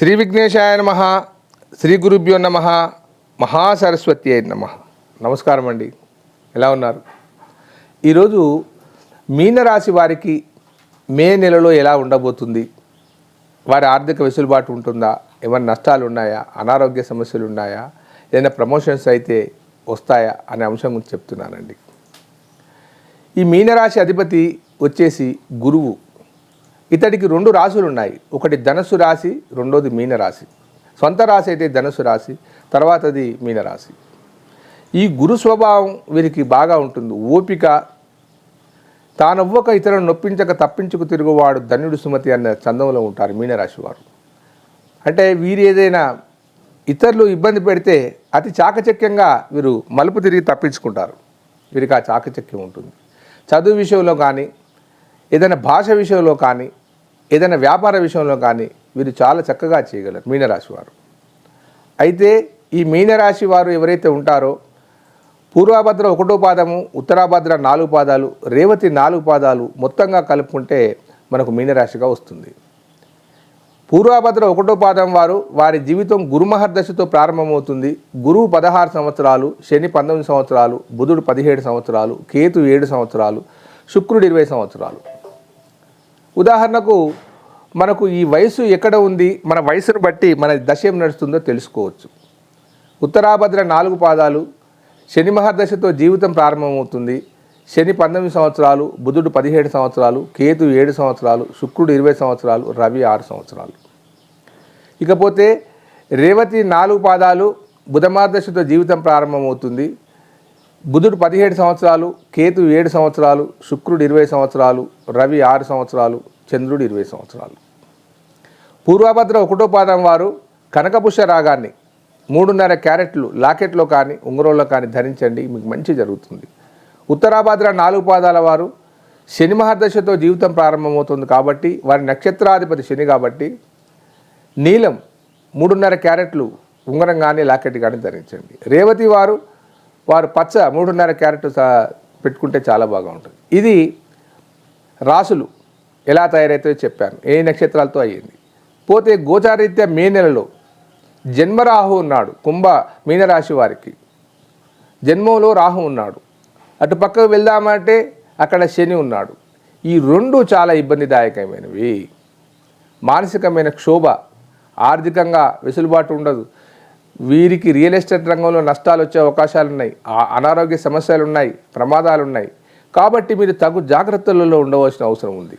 శ్రీ విఘ్నేశాయ నమ శ్రీ గురుభ్యో నమ మహాసరస్వతి అయిన నమ. నమస్కారం అండి. ఎలా ఉన్నారు? ఈరోజు మీనరాశి వారికి మే నెలలో ఎలా ఉండబోతుంది? వారి ఆర్థిక వెసులుబాటు ఉంటుందా? ఏమైనా నష్టాలు ఉన్నాయా? అనారోగ్య సమస్యలు ఉన్నాయా? ఏదైనా ప్రమోషన్స్ అయితే వస్తాయా? అనే అంశం గురించి చెప్తున్నానండి. ఈ మీనరాశి అధిపతి వచ్చేసి గురువు. ఇతడికి రెండు రాశులు ఉన్నాయి ఒకటి ధనస్సు రాశి రెండోది మీనరాశి సొంత రాశి అయితే ధనస్సు రాశి తర్వాతది మీనరాశి ఈ గురు స్వభావం వీరికి బాగా ఉంటుంది. ఓపిక తానవ్వక ఇతరులను నొప్పించక తప్పించుకు తిరుగువాడు ధన్యుడు సుమతి అన్న చందంలో ఉంటారు మీనరాశి వారు. అంటే వీరు ఏదైనా ఇతరులు ఇబ్బంది పెడితే అతి చాకచక్యంగా వీరు మలుపు తిరిగి తప్పించుకుంటారు. వీరికి ఆ చాకచక్యం ఉంటుంది. చదువు విషయంలో కానీ ఏదైనా భాష విషయంలో కానీ ఏదైనా వ్యాపార విషయంలో కానీ వీరు చాలా చక్కగా చేయగలరు మీనరాశి వారు. అయితే ఈ మీనరాశి వారు ఎవరైతే ఉంటారో పూర్వభద్ర ఒకటో పాదము ఉత్తరాభద్ర నాలుగు పాదాలు రేవతి నాలుగు పాదాలు మొత్తంగా కలుపుకుంటే మనకు మీనరాశిగా వస్తుంది. పూర్వభద్ర ఒకటో పాదం వారు వారి జీవితం గురుమహర్దశతో ప్రారంభమవుతుంది. గురువు పదహారు సంవత్సరాలు శని పంతొమ్మిది సంవత్సరాలు బుధుడు పదిహేడు సంవత్సరాలు కేతు ఏడు సంవత్సరాలు శుక్రుడు ఇరవై సంవత్సరాలు. ఉదాహరణకు మనకు ఈ వయసు ఎక్కడ ఉంది? మన వయసును బట్టి మన దశ ఏం నడుస్తుందో తెలుసుకోవచ్చు. ఉత్తరాభద్ర నాలుగు పాదాలు శని మహర్దశతో జీవితం ప్రారంభమవుతుంది. శని పంతొమ్మిది సంవత్సరాలు బుధుడు పదిహేడు సంవత్సరాలు కేతు ఏడు సంవత్సరాలు శుక్రుడు ఇరవై సంవత్సరాలు రవి ఆరు సంవత్సరాలు. ఇకపోతే రేవతి నాలుగు పాదాలు బుధమార్దశతో జీవితం ప్రారంభమవుతుంది. బుధుడు పదిహేడు సంవత్సరాలు కేతు ఏడు సంవత్సరాలు శుక్రుడు ఇరవై సంవత్సరాలు రవి ఆరు సంవత్సరాలు చంద్రుడు ఇరవై సంవత్సరాలు. పూర్వభద్ర ఒకటో పాదం వారు కనకపుష్య రాగాన్ని మూడున్నర క్యారెట్లు లాకెట్లో కానీ ఉంగరంలో కానీ ధరించండి మీకు మంచి జరుగుతుంది. ఉత్తరాభద్ర నాలుగు పాదాల వారు శని మహర్దశతో జీవితం ప్రారంభమవుతుంది కాబట్టి వారి నక్షత్రాధిపతి శని కాబట్టి నీలం మూడున్నర క్యారెట్లు ఉంగరం కానీ లాకెట్ కానీ ధరించండి. రేవతి వారు వారు పచ్చ మూడున్నర క్యారెట్ పెట్టుకుంటే చాలా బాగా ఉంటుంది ఇది రాసులు ఎలా తయారైతే చెప్పాను. ఏ నక్షత్రాలతో అయ్యింది. పోతే గోచారీత్యా మే నెలలో జన్మరాహు ఉన్నాడు కుంభ మీనరాశి వారికి. జన్మంలో రాహు ఉన్నాడు. అటు పక్కకు వెళ్దామంటే అక్కడ శని ఉన్నాడు. ఈ రెండు చాలా ఇబ్బందిదాయకమైనవి. మానసికమైన క్షోభ ఆర్థికంగా వెసులుబాటు ఉండదు. వీరికి రియల్ ఎస్టేట్ రంగంలో నష్టాలు వచ్చే అవకాశాలు ఉన్నాయి ఆ- అనారోగ్య సమస్యలు ఉన్నాయి ప్రమాదాలు ఉన్నాయి కాబట్టి మీరు తగు జాగ్రత్తలలో ఉండవలసిన అవసరం ఉంది.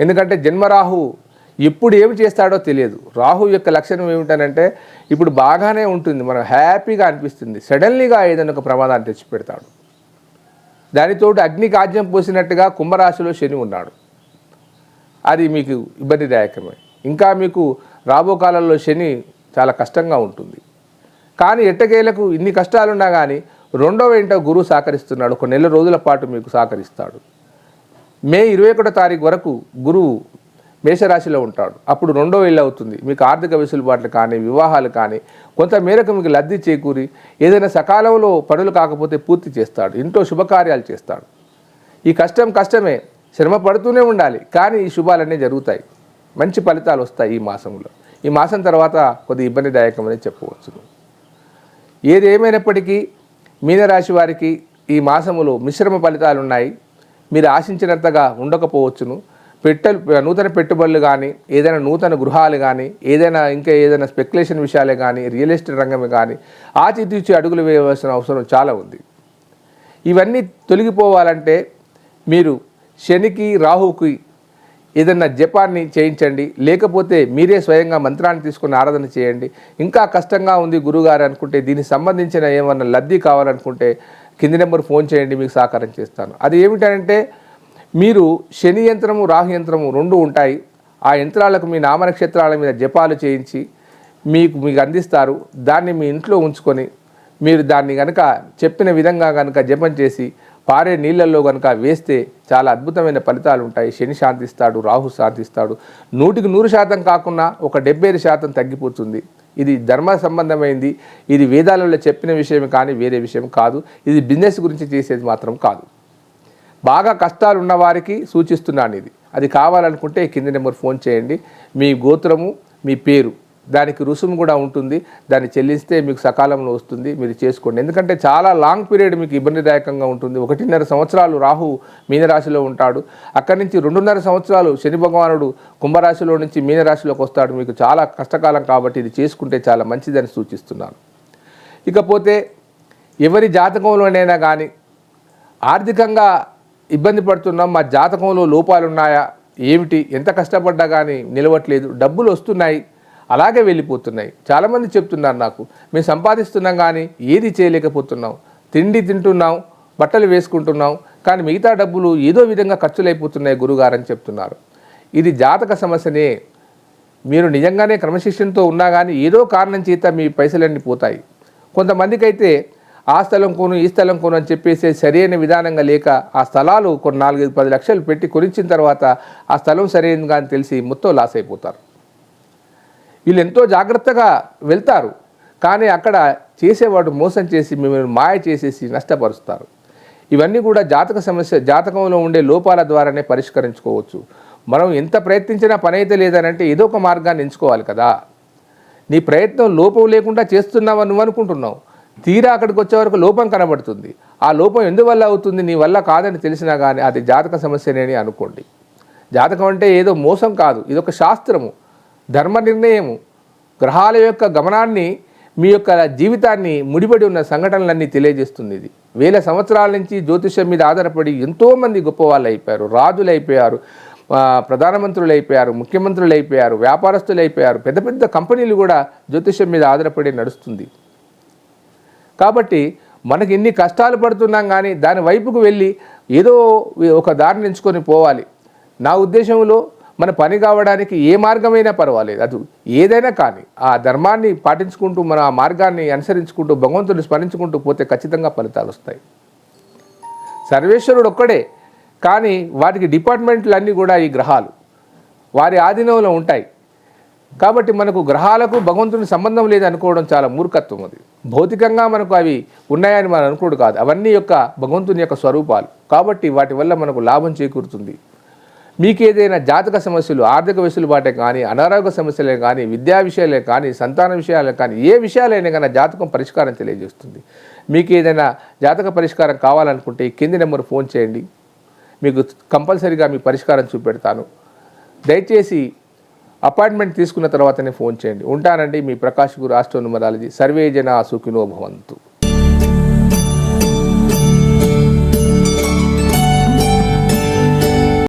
ఎందుకంటే జన్మరాహు ఎప్పుడు ఏమి చేస్తాడో తెలియదు. రాహు యొక్క లక్షణం ఏమిటనంటే ఇప్పుడు బాగానే ఉంటుంది. మనం హ్యాపీగా అనిపిస్తుంది. సడన్లీగా ఏదైనా ఒక ప్రమాదాన్ని తెచ్చిపెడతాడు. దానితోటి అగ్ని కాజ్యం పోసినట్టుగా కుంభరాశిలో శని ఉన్నాడు. అది మీకు ఇబ్బందిదాయకమే. ఇంకా మీకు రాబో కాలంలో శని చాలా కష్టంగా ఉంటుంది. కానీ ఎట్టకేలకు ఇన్ని కష్టాలున్నా కానీ రెండవ ఇంట గురువు సహకరిస్తున్నాడు. ఒక నెల రోజుల పాటు మీకు సహకరిస్తాడు. మే ఇరవై ఒకటో తారీఖు వరకు గురువు మేషరాశిలో ఉంటాడు. అప్పుడు రెండో ఇల్లు అవుతుంది. మీకు ఆర్థిక వెసులుబాట్లు కానీ వివాహాలు కానీ కొంత మేరకు మీకు లబ్ధి చేకూరి ఏదైనా సకాలంలో పనులు కాకపోతే పూర్తి చేస్తాడు. ఇంట్లో శుభకార్యాలు చేస్తాడు. ఈ కష్టం కష్టమే. శ్రమ పడుతూనే ఉండాలి. కానీ ఈ శుభాలన్నీ జరుగుతాయి. మంచి ఫలితాలు వస్తాయి ఈ మాసంలో. ఈ మాసం తర్వాత కొద్ది ఇబ్బందిదాయకమని చెప్పవచ్చు ఏది ఏమైనప్పటికీ మీనరాశి వారికి ఈ మాసములో మిశ్రమ ఫలితాలు ఉన్నాయి మీరు ఆశించినంతగా ఉండకపోవచ్చును. పెట్టలు నూతన పెట్టుబడులు కానీ ఏదైనా నూతన గృహాలు కానీ ఏదైనా ఇంకా ఏదైనా స్పెక్యులేషన్ విషయాలే కానీ రియల్ ఎస్టేట్ రంగమే కానీ ఆచితూచి అడుగులు వేయవలసిన అవసరం చాలా ఉంది. ఇవన్నీ తొలగిపోవాలంటే మీరు శనికి రాహుకి ఏదన్నా జపాన్ని చేయించండి లేకపోతే మీరే స్వయంగా మంత్రాన్ని తీసుకుని ఆరాధన చేయండి. ఇంకా కష్టంగా ఉంది గురుగారు అనుకుంటే దీనికి సంబంధించిన ఏమన్నా లబ్ధి కావాలనుకుంటే కింది నెంబర్ ఫోన్ చేయండి మీకు సహకారం చేస్తాను. అది ఏమిటంటే మీరు శని యంత్రము రాహు యంత్రము రెండు ఉంటాయి. ఆ యంత్రాలకు మీ నామనక్షత్రాల మీద జపాలు చేయించి మీకు మీకు అందిస్తారు. దాన్ని మీ ఇంట్లో ఉంచుకొని మీరు దాన్ని కనుక చెప్పిన విధంగా కనుక జపం చేసి పారే నీళ్ళల్లో కనుక వేస్తే చాలా అద్భుతమైన ఫలితాలు ఉంటాయి. శని శాంతిస్తాడు రాహు శాంతిస్తాడు. నూటికి నూరు శాతం కాకుండా ఒక డెబ్బై ఐదు శాతం తగ్గిపోతుంది. ఇది ధర్మ సంబంధమైంది. ఇది వేదాలలో చెప్పిన విషయం కానీ వేరే విషయం కాదు. ఇది బిజినెస్ గురించి చేసేది మాత్రం కాదు. బాగా కష్టాలు ఉన్నవారికి సూచిస్తున్నాను ఇది. అది కావాలనుకుంటే కింది నెంబర్ ఫోన్ చేయండి. మీ గోత్రము మీ పేరు. దానికి రుసుము కూడా ఉంటుంది. దాన్ని చెల్లిస్తే మీకు సకాలంలో వస్తుంది. మీరు చేసుకోండి. ఎందుకంటే చాలా లాంగ్ పీరియడ్ మీకు ఇబ్బందిదాయకంగా ఉంటుంది. ఒకటిన్నర సంవత్సరాలు రాహు మీనరాశిలో ఉంటాడు. అక్కడి నుంచి రెండున్నర సంవత్సరాలు శని భగవానుడు కుంభరాశిలో నుంచి మీనరాశిలోకి వస్తాడు. మీకు చాలా కష్టకాలం కాబట్టి ఇది చేసుకుంటే చాలా మంచిదని సూచిస్తున్నాను. ఇకపోతే ఎవరి జాతకంలోనైనా కానీ ఆర్థికంగా ఇబ్బంది పడుతున్నాం. మా జాతకంలో లోపాలు ఉన్నాయా ఏమిటి? ఎంత కష్టపడ్డా కానీ నిలవట్లేదు. డబ్బులు వస్తున్నాయి. అలాగే వెళ్ళిపోతున్నాయి. చాలామంది చెప్తున్నారు నాకు మేము సంపాదిస్తున్నాం కానీ ఏది చేయలేకపోతున్నాం. తిండి తింటున్నాం బట్టలు వేసుకుంటున్నాం కానీ మిగతా డబ్బులు ఏదో విధంగా ఖర్చులైపోతున్నాయి గురుగారని చెప్తున్నారు. ఇది జాతక సమస్యనే. మీరు నిజంగానే క్రమశిక్షణతో ఉన్నా కానీ ఏదో కారణం చేత మీ పైసలన్నీ పోతాయి. కొంతమందికి అయితే ఆ స్థలం కొను ఈ స్థలం కొను అని చెప్పేసి సరైన విధానంగా లేక ఆ స్థలాలు కొన్ని నాలుగైదు పది లక్షలు పెట్టి కొనిచ్చిన తర్వాత ఆ స్థలం సరైనదిగా అని తెలిసి మొత్తం లాస్ అయిపోతారు వీళ్ళు ఎంతో జాగ్రత్తగా వెళ్తారు. కానీ అక్కడ చేసేవాడు మోసం చేసి మిమ్మల్ని మాయ చేసేసి నష్టపరుస్తారు. ఇవన్నీ కూడా జాతక సమస్య జాతకంలో ఉండే లోపాల ద్వారానే పరిష్కరించుకోవచ్చు. మనం ఎంత ప్రయత్నించినా పని అయితే లేదనంటే ఏదో ఒక మార్గాన్ని ఎంచుకోవాలి కదా. నీ ప్రయత్నం లోపం లేకుండా చేస్తున్నావు నువ్వు అనుకుంటున్నావు. తీరా అక్కడికి వచ్చే వరకు లోపం కనబడుతుంది. ఆ లోపం ఎందువల్ల అవుతుంది? నీ వల్ల కాదని తెలిసినా కానీ అది జాతక సమస్యనే అనుకోండి. జాతకం అంటే ఏదో మోసం కాదు. ఇదొక శాస్త్రము. ధర్మ నిర్ణయము గ్రహాల యొక్క గమనాన్ని మీ యొక్క జీవితాన్ని ముడిపడి ఉన్న సంఘటనలన్నీ తెలియజేస్తుంది ఇది వేల సంవత్సరాల నుంచి జ్యోతిషం మీద ఆధారపడి ఎంతోమంది గొప్ప వాళ్ళు అయిపోయారు రాజులు అయిపోయారు ప్రధానమంత్రులు అయిపోయారు ముఖ్యమంత్రులు అయిపోయారు వ్యాపారస్తులు అయిపోయారు పెద్ద పెద్ద కంపెనీలు కూడా జ్యోతిషం మీద ఆధారపడి నడుస్తుంది. కాబట్టి మనకి ఇన్ని కష్టాలు పడుతున్నాం కానీ దాని వైపుకు వెళ్ళి ఏదో ఒక దారిని ఎంచుకొని పోవాలి. నా ఉద్దేశంలో మన పని కావడానికి ఏ మార్గమైనా పర్వాలేదు. అది ఏదైనా కానీ ఆ ధర్మాన్ని పాటించుకుంటూ మన ఆ మార్గాన్ని అనుసరించుకుంటూ భగవంతుని స్మరించుకుంటూ పోతే ఖచ్చితంగా ఫలితాలు వస్తాయి. సర్వేశ్వరుడు ఒక్కడే కానీ వాటికి డిపార్ట్మెంట్లు అన్నీ కూడా ఈ గ్రహాలు. వారి ఆధీనంలో ఉంటాయి. కాబట్టి మనకు గ్రహాలకు భగవంతుని సంబంధం లేదు అనుకోవడం చాలా మూర్ఖత్వం అది. భౌతికంగా మనకు అవి ఉన్నాయని మనం అనుకోడు కాదు. అవన్నీ యొక్క భగవంతుని యొక్క స్వరూపాలు. కాబట్టి వాటి వల్ల మనకు లాభం చేకూరుతుంది. మీకు ఏదైనా జాతక సమస్యలు ఆర్థిక వెసులుబాటే కానీ అనారోగ్య సమస్యలే కానీ విద్యా విషయాలే కానీ సంతాన విషయాలే కానీ ఏ విషయాలైనా కానీ జాతకం పరిష్కారం తెలియజేస్తుంది. మీకు ఏదైనా జాతక పరిష్కారం కావాలనుకుంటే ఈ కింది నెంబర్ ఫోన్ చేయండి. మీకు కంపల్సరీగా మీ పరిష్కారం చూపెడతాను. దయచేసి అపాయింట్మెంట్ తీసుకున్న తర్వాతనే ఫోన్ చేయండి. ఉంటానండి మీ ప్రకాష్ గురు ఆస్ట్రో న్యూమరాలజీ సర్వే జన సుఖినో భవంతు.